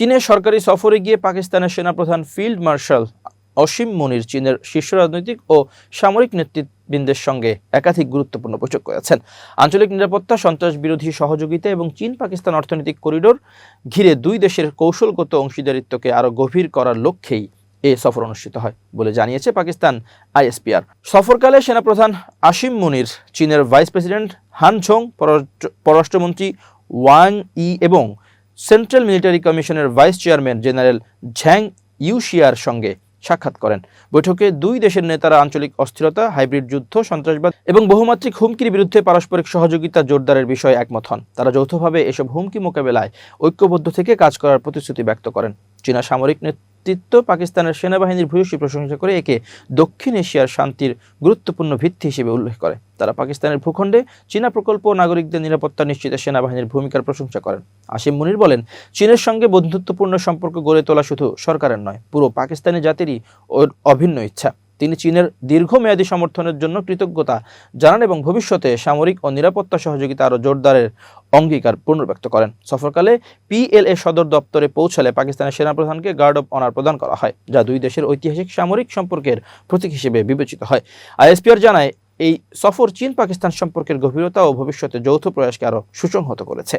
চীনের সরকারি সফরে গিয়ে পাকিস্তানের সেনাপ্রধান ফিল্ড মার্শাল অসীম মনির চীনের শীর্ষ রাজনৈতিক ও সামরিক নেতৃবৃন্দের সঙ্গে একাধিক গুরুত্বপূর্ণ বৈঠক করেছেন। আঞ্চলিক নিরাপত্তা সন্ত্রাস বিরোধী সহযোগিতা এবং চীন পাকিস্তান অর্থনৈতিক করিডোর ঘিরে দুই দেশের কৌশলগত অংশীদারিত্বকে আরও গভীর করার লক্ষ্যেই এ সফর অনুষ্ঠিত হয় বলে জানিয়েছে পাকিস্তান আইএসপিআর। সফরকালে সেনাপ্রধান আসিম মুনির চীনের ভাইস প্রেসিডেন্ট হান ছোং পররাষ্ট্রমন্ত্রী ওয়াং ই এবং সেন্ট্রাল মিলিটারি কমিশনের ভাইস চেয়ারম্যান জেনারেল ঝ্যাং ইউশিয়ার সঙ্গে সাক্ষাৎ করেন। বৈঠকে দুই দেশের নেতারা আঞ্চলিক অস্থিরতা, হাইব্রিড যুদ্ধ, সন্ত্রাসবাদ এবং বহুমাত্রিক হুমকির বিরুদ্ধে পারস্পরিক সহযোগিতা জোরদারের বিষয়ে একমত হন। তারা যৌথভাবে এসব হুমকি মোকাবেলায় ঐক্যবদ্ধ থেকে কাজ করার প্রতিশ্রুতি ব্যক্ত করেন। চীনা সামরিক নেতৃত্ব পাকিস্তানের সেনাবাহিনীর ভূয়সী প্রশংসা করে একে দক্ষিণ এশিয়ার শান্তির গুরুত্বপূর্ণ ভিত্তি হিসেবে উল্লেখ করে। তারা পাকিস্তানের ভূখণ্ডে চীনা প্রকল্প ও নাগরিকদের নিরাপত্তা নিশ্চিতে সেনাবাহিনীর ভূমিকার প্রশংসা করেন। আসিম মুনির বলেন, চীনের সঙ্গে বন্ধুত্বপূর্ণ সম্পর্ক গড়ে তোলা শুধু সরকারের নয়, পুরো পাকিস্তানি জাতিরই অভিন্ন ইচ্ছা। তিনি চীনের দীর্ঘমেয়াদী সমর্থনের জন্য কৃতজ্ঞতা জানান এবং ভবিষ্যতে সামরিক ও নিরাপত্তা সহযোগিতা আরও জোরদারের অঙ্গীকার পুনর্ব্যক্ত করেন। সফরকালে পিএলএ সদর দপ্তরে পৌঁছালে পাকিস্তানের সেনাপ্রধানকে গার্ড অব অনার প্রদান করা হয়, যা দুই দেশের ঐতিহাসিক সামরিক সম্পর্কের প্রতীক হিসেবে বিবেচিত হয়। আইএসপিআর জানায়, এই সফর চীন পাকিস্তান সম্পর্কের গভীরতা ও ভবিষ্যতে যৌথ প্রয়াসকে আরও সুসংহত করেছে।